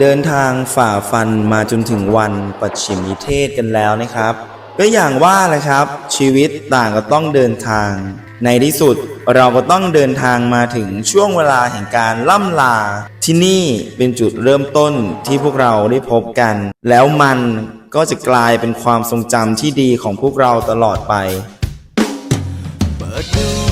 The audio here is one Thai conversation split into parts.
เดินทางฝ่าฟันมาจนถึงวันปัจฉิมนิเทศกันแล้วนะครับ ก็อย่างว่าแหละครับ ชีวิตต่างก็ต้องเดินทาง ในที่สุดเราก็ต้องเดินทางมาถึงช่วงเวลาแห่งการล่ำลา ที่นี่เป็นจุดเริ่มต้นที่พวกเราได้พบกัน แล้วมันก็จะกลายเป็นความทรงจำที่ดีของพวกเราตลอดไป เปิดดู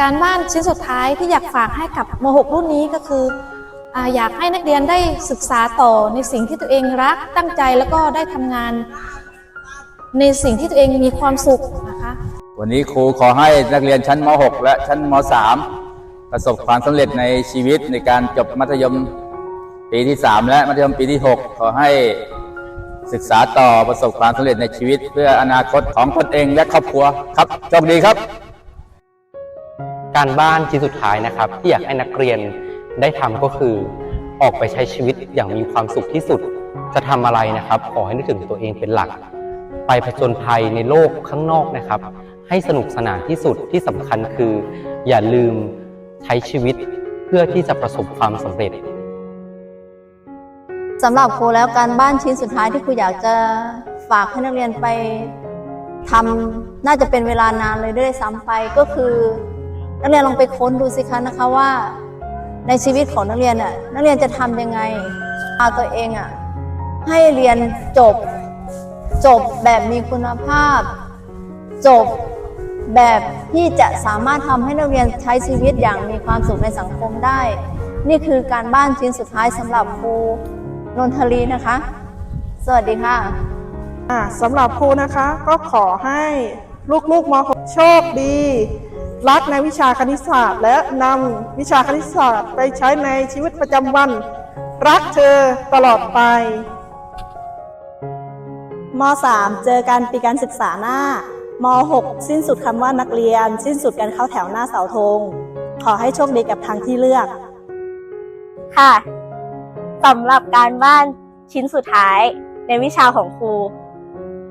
การบ้านชิ้นสุดท้ายที่อยากฝากให้กับม .6 รุ่นนี้ก็คืออยากให้นักเรียนได้ศึกษาต่อในสิ่งที่ตัวเองรักตั้งใจแล้วก็ได้ทำงาน ในสิ่งที่ตัวเองมีความสุขนะคะ วันนี้ครูขอให้นักเรียนชั้นม .6 และชั้นม .3 ประสบความสำเร็จในชีวิตในการจบมัธยมปีที่ 3 และมัธยมปีที่ 6 ขอให้ศึกษาต่อประสบความสำเร็จในชีวิต เพื่ออนาคตของตนเองและครอบครัวครับโชคดีครับ การบ้านชิ้นสุดท้ายนะครับ ที่อยากให้นักเรียนได้ทำก็คือออกไปใช้ชีวิตอย่างมีความสุขที่สุด จะทำอะไรนะครับ ขอให้นึกถึงตัวเองเป็นหลัก ไปผจญภัยในโลกข้างนอกนะครับ ให้สนุกสนานที่สุดที่สำคัญคือ อย่าลืมใช้ชีวิตเพื่อที่จะประสบความสำเร็จสำหรับครูแล้วการบ้านชิ้นสุดท้ายที่ครูอยากจะฝากให้นักเรียนไปทำน่าจะเป็นเวลานานเลยด้วยซ้ำไปก็คือ นักเรียนลองไปค้นดูสิคะนะคะว่า ในชีวิตของนักเรียนน่ะนักเรียนจะทำยังไงเอาตัวเองอะให้เรียนจบ จบแบบมีคุณภาพ จบแบบที่จะสามารถทำให้นักเรียนใช้ชีวิตอย่างมีความสุขในสังคมได้ นี่คือการบ้านชิ้นสุดท้ายสำหรับครูนนทลีนะคะ สวัสดีค่ะอ่าสำหรับครูนะคะก็ขอให้ลูกๆม .6 โชคดี รักในวิชาคณิตศาสตร์ และนำวิชาคณิตศาสตร์ไปใช้ในชีวิตประจำวัน รักเธอตลอดไปม .3 เจอกันปีการศึกษาหน้าม .6 สิ้นสุดคำว่านักเรียน สิ้นสุดการเข้าแถวหน้าเสาธง ขอให้โชคดีกับทางที่เลือก ค่ะสำหรับการบ้านชิ้นสุดท้ายในวิชาของครู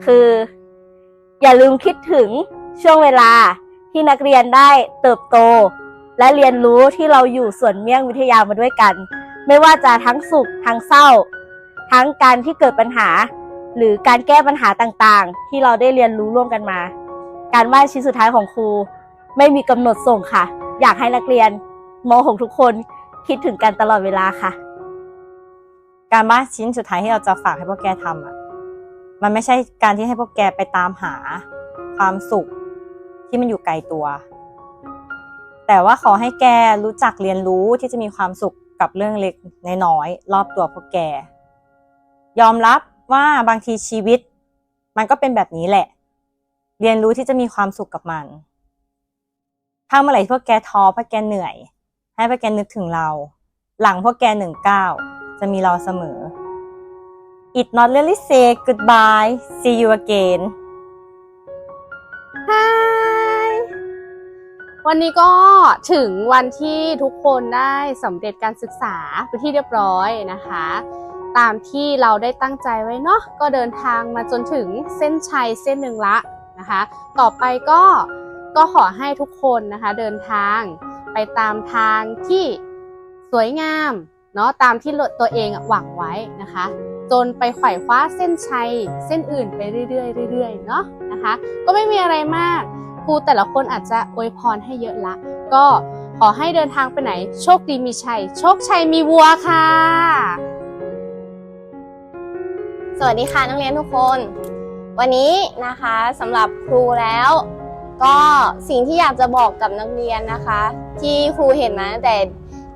คือ อย่าลืมคิดถึงช่วงเวลา ที่นักเรียนได้เติบโต และเรียนรู้ที่เราอยู่ส่วนเมี่ยงวิทยามาด้วยกัน ไม่ว่าจะทั้งสุขทั้งเศร้า ทั้งการที่เกิดปัญหา หรือการแก้ปัญหาต่างๆ ที่เราได้เรียนรู้ร่วมกันมา การบ้านชิ้นสุดท้ายของครู ไม่มีกำหนดส่งค่ะ อยากให้นักเรียนม .6 ทุกคนคิดถึงกันตลอดเวลาค่ะ การบ้านชิ้นสุดท้ายที่เราจะฝากให้พวกแกทำอะมันไม่ใช่การที่ให้พวกแกไปตามหาความสุข ที่มันอยู่ไกลตัว แต่ว่าขอให้แกรู้จักเรียนรู้ที่จะมีความสุขกับเรื่องเล็กน้อยรอบตัวพวกแก ยอมรับว่าบางทีชีวิต มันก็เป็นแบบนี้แหละ เรียนรู้ที่จะมีความสุขกับมัน ถ้าเมื่อไหร่พวกแกท้อพวกแกเหนื่อย ให้พวกแกนึกถึงเรา หลังพวกแกหนึ่งก้าวจะมีเราเสมอ It not really say goodbye see you again ฮาย วันนี้ก็ถึงวันที่ทุกคนได้สำเร็จการศึกษาไปนที่เรียบร้อยนะคะ ตามที่เราได้ตั้งใจไว้เนาะก็เดินทางมาจนถึงเส้นชัยเส้นหนึ่งละนะคะ ต่อไปก็ก็ขอให้ทุกคนนะคะเดินทางไปตามทางที่สวยงามเนาะตามที่ตัวเองหวังไว้นะคะ จนไปไขว่คว้าเส้นชัยเส้นอื่นไปเรื่อยๆเรื่อยๆเนาะนะคะ ก็ไม่มีอะไรมาก ครูแต่ละคนอาจจะอวยพรให้เยอะละ ก็ขอให้เดินทางไปไหน โชคดีมีชัย โชคชัยมีวัวค่ะ สวัสดีค่ะนักเรียนทุกคน วันนี้นะคะสำหรับครูแล้ว ก็สิ่งที่อยากจะบอกกับนักเรียนนะคะ ที่ครูเห็นมาตั้งแต่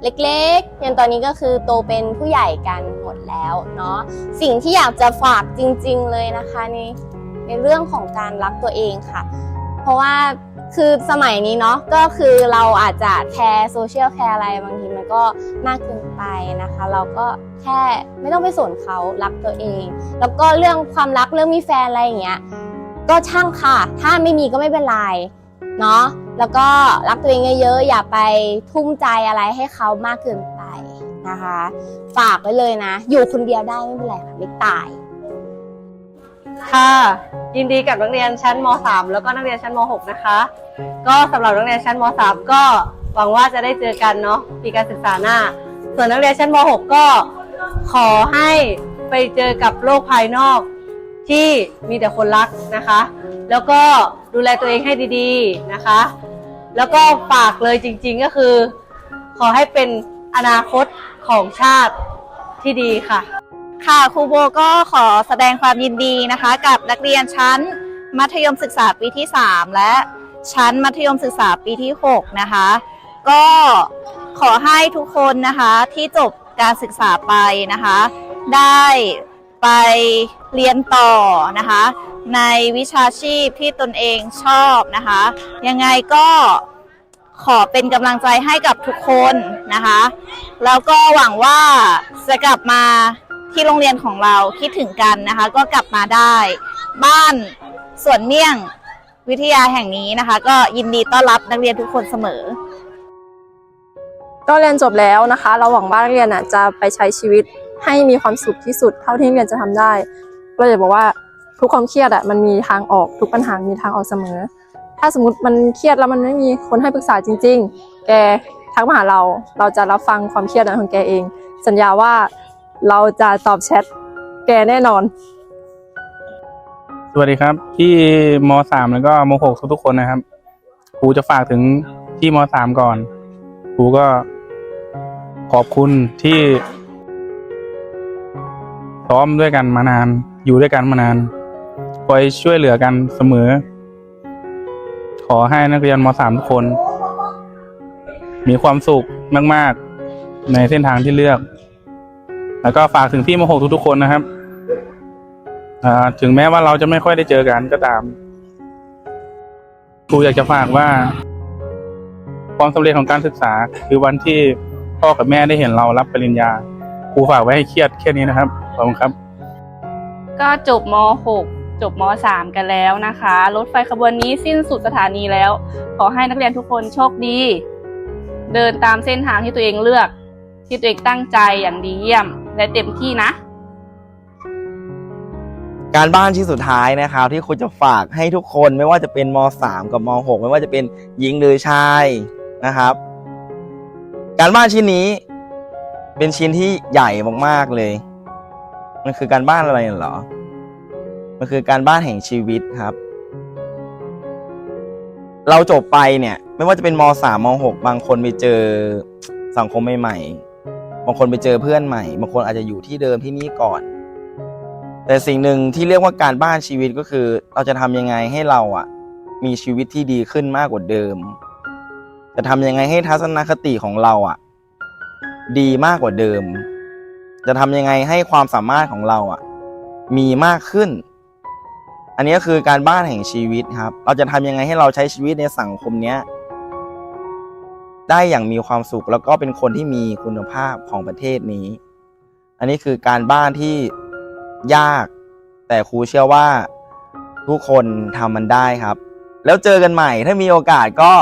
เล็กๆยันตอนนี้ก็คือโตเป็นผู้ใหญ่กันหมดแล้วเนาะสิ่งที่อยากจะฝากจริง ๆ เลยนะคะในในเรื่องของการรักตัวเองค่ะ เพราะว่าคือสมัยนี้เนาะก็คือเราอาจจะแคร์โซเชียลแคร์อะไรบางทีมันก็มากเกินไปนะคะ เราก็แค่ไม่ต้องไปสนเขารักตัวเอง แล้วก็เรื่องความรักเรื่องมีแฟนอะไรอย่างเงี้ยก็ช่างค่ะ ถ้าไม่มีก็ไม่เป็นไรเนาะแล้วก็รักตัวเองเยอะๆอย่าไปทุ่มใจอะไรให้เขามากเกินไปนะคะ ฝากไว้เลยนะ อยู่คนเดียวได้ไม่เป็นไรค่ะไม่ตาย ค่ะ ยินดีกับนักเรียนชั้นม .3 แล้วก็นักเรียนชั้นม .6 นะคะ ก็สำหรับนักเรียนชั้นม .3 ก็หวังว่าจะได้เจอกันเนาะปีการศึกษาหน้า ส่วนนักเรียนชั้นม .6 ก็ขอให้ไปเจอกับโลกภายนอกที่มีแต่คนรักนะคะ แล้วก็ดูแลตัวเองให้ดีๆนะคะ แล้วก็ฝากเลยจริงๆก็คือ ขอให้เป็นอนาคตของชาติที่ดีค่ะ ค่ะครูโบก็ขอแสดงความยินดีนะคะ กับนักเรียนชั้นมัธยมศึกษาปีที่ 3 และชั้นมัธยมศึกษาปีที่ 6 นะคะ ก็ขอให้ทุกคนนะคะที่จบการศึกษาไปนะคะ ได้ไปเรียนต่อนะคะ ในวิชาชีพที่ตนเองชอบนะคะ ยังไงก็ขอเป็นกำลังใจให้กับทุกคนนะคะ แล้วก็หวังว่าจะกลับมา ที่โรงเรียนของเราคิดถึงกันนะคะ ก็กลับมาได้ บ้านสวนเมี่ยงวิทยาแห่งนี้นะคะ ก็ยินดีต้อนรับนักเรียนทุกคนเสมอ ก็เรียนจบแล้วนะคะ เราหวังว่านักเรียนอะจะไปใช้ชีวิตให้มีความสุขที่สุดเท่าที่นักเรียนจะทำได้ก็เลยบอกว่าทุกความเครียดอะมันมีทางออกทุกปัญหามีทางออกเสมอ ถ้าสมมติมันเครียดแล้วมันไม่มีคนให้ปรึกษาจริง ๆ แกทักมาหาเราเราจะรับฟังความเครียดนั้นของแกเอง สัญญาว่า เราจะตอบแชทแกแน่นอน สวัสดีครับ ที่มสามแล้วก็มหกทุกๆคนนะครับครูจะฝากถึงที่มสามก่อนครูก็ขอบคุณที่ซ้อมด้วยกันมานาน อยู่ด้วยกันมานานคอยช่วยเหลือกันเสมอ ขอให้นักเรียนมสามทุกคน มีความสุขมาก ๆ ในเส้นทางที่เลือก แล้วก็ฝากถึงพี่มหกทุกๆคนนะครับถึงแม้ว่าเราจะไม่ค่อยได้เจอกันก็ตามครูอยากจะฝากว่า ความสำเร็จของการศึกษา คือวันที่พ่อกับแม่ได้เห็นเรารับปริญญาครูฝากไว้ให้เครียดแค่นี้นะครับขอบคุณครับ ก็จบมจบม .3 กันแล้วนะคะ รถไฟขบวนนี้สิ้นสุดสถานีแล้ว ขอให้นักเรียนทุกคนโชคดี เดินตามเส้นทางที่ตัวเองเลือก ที่ตัวเองตั้งใจอย่างดีเยี่ยม และเต็มที่นะ การบ้านชิ้นสุดท้ายนะครับ ที่ครูจะฝากให้ทุกคนไม่ว่าจะเป็นม .3 กับม .6 ไม่ว่าจะเป็นหญิงหรือชายนะครับ การบ้านชิ้นนี้ เป็นชิ้นที่ใหญ่มากๆเลย มันคือการบ้านอะไรเหรอ มันคือการบ้านแห่งชีวิตครับเราจบไปเนี่ย ไม่ว่าจะเป็นม .3 ม .6 บางคนไปเจอสังคมใหม่ บางคนไปเจอเพื่อนใหม่ บางคนอาจจะอยู่ที่เดิมที่นี่ก่อน แต่สิ่งหนึ่งที่เรียกว่าการบ้านชีวิตก็คือ เราจะทำยังไงให้เราอะ มีชีวิตที่ดีขึ้นมากกว่าเดิม จะทำยังไงให้ทัศนคติของเราอะ ดีมากกว่าเดิม จะทำยังไงให้ความสามารถของเราอะ มีมากขึ้น อันนี้ก็คือการบ้านแห่งชีวิตครับ เราจะทำยังไงให้เราใช้ชีวิตในสังคมเนี้ย ได้อย่างมีความสุขแล้วก็เป็นคนที่มีคุณภาพของประเทศนี้ อันนี้คือการบ้านที่ยาก แต่ครูเชื่อว่าทุกคนทำมันได้ครับ แล้วเจอกันใหม่ถ้ามีโอกาสก็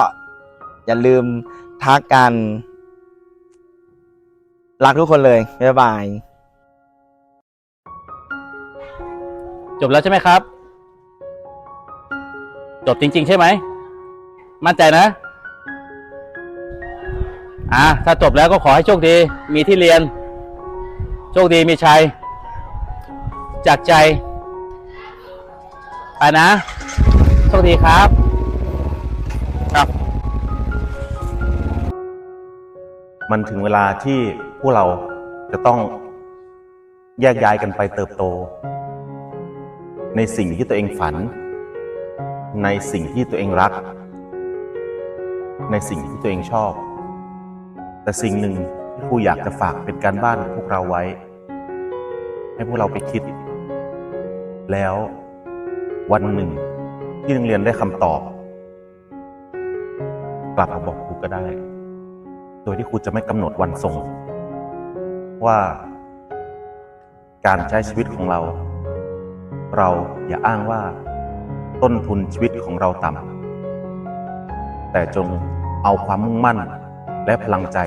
อย่าลืมทักกัน รักทุกคนเลย บ๊ายบาย จบแล้วใช่ไหมครับ จบจริง ๆ ใช่ไหม มั่นใจนะ อ่าถ้าจบแล้วก็ขอให้โชคดี มีที่เรียน โชคดีมีชัย จากใจ ไปนะ โชคดีครับ ครับ มันถึงเวลาที่พวกเราจะต้องแยกย้ายกันไปเติบโต ในสิ่งที่ตัวเองฝัน ในสิ่งที่ตัวเองรัก ในสิ่งที่ตัวเองชอบ แต่สิ่งหนึ่งที่ครูอยากจะฝากเป็นการบ้านพวกเราไว้ ให้พวกเราไปคิด แล้ววันหนึ่ง ที่โรงเรียนได้คำตอบ กลับมาบอกครูก็ได้ โดยที่ครูจะไม่กำหนดวันส่ง ว่าการใช้ชีวิตของเรา เราอย่าอ้างว่า ต้นทุนชีวิตของเราต่ำแต่จงเอาความมุ่งมั่น และพลังใจ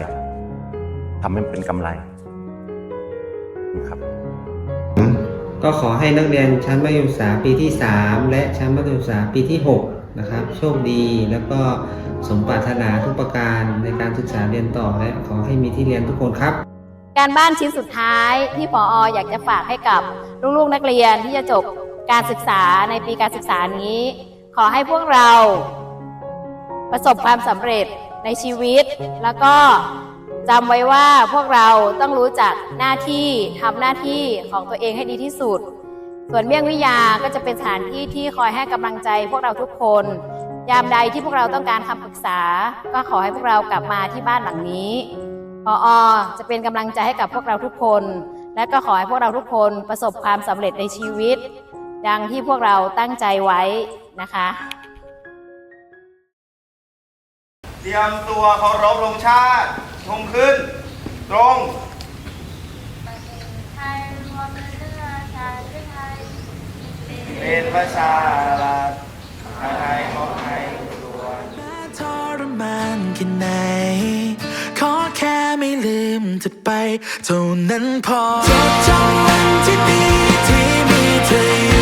ทำให้มันเป็นกำไรนะครับ ก็ขอให้นักเรียนชั้นมัธยมศึกษาปีที่ 3 และชั้นมัธยมศึกษาปีที่ 6 นะครับ โชคดีแล้วก็สมปรารถนาทุกประการในการศึกษาเรียนต่อและขอให้มีที่เรียนทุกคนครับ การบ้านชิ้นสุดท้ายที่ปออยากจะฝากให้กับลูกๆนักเรียนที่จะจบการศึกษาในปีการศึกษานี้ ขอให้พวกเรา ประสบความสำเร็จ ในชีวิต แล้วก็จำไว้ว่าพวกเราต้องรู้จักหน้าที่ทำหน้าที่ของตัวเองให้ดีที่สุด ส่วนเมี่ยงวิยาก็จะเป็นสถานที่ที่คอยให้กำลังใจพวกเราทุกคน ยามใดที่พวกเราต้องการคำปรึกษา ก็ขอให้พวกเรากลับมาที่บ้านหลังนี้พออจะเป็นกำลังใจให้กับพวกเราทุกคน และก็ขอให้พวกเราทุกคนประสบความสำเร็จในชีวิต ดังที่พวกเราตั้งใจไว้นะคะ รียมตัวเคารพธงชาติธงขึ้น ตรง เป็นประชารัฐไทยของไทยล้วทรมานแค่ไหน ขอแค่ไม่ลืมเธอไปเท่านั้นพอจดจำวันที่ดีที่มีเธอ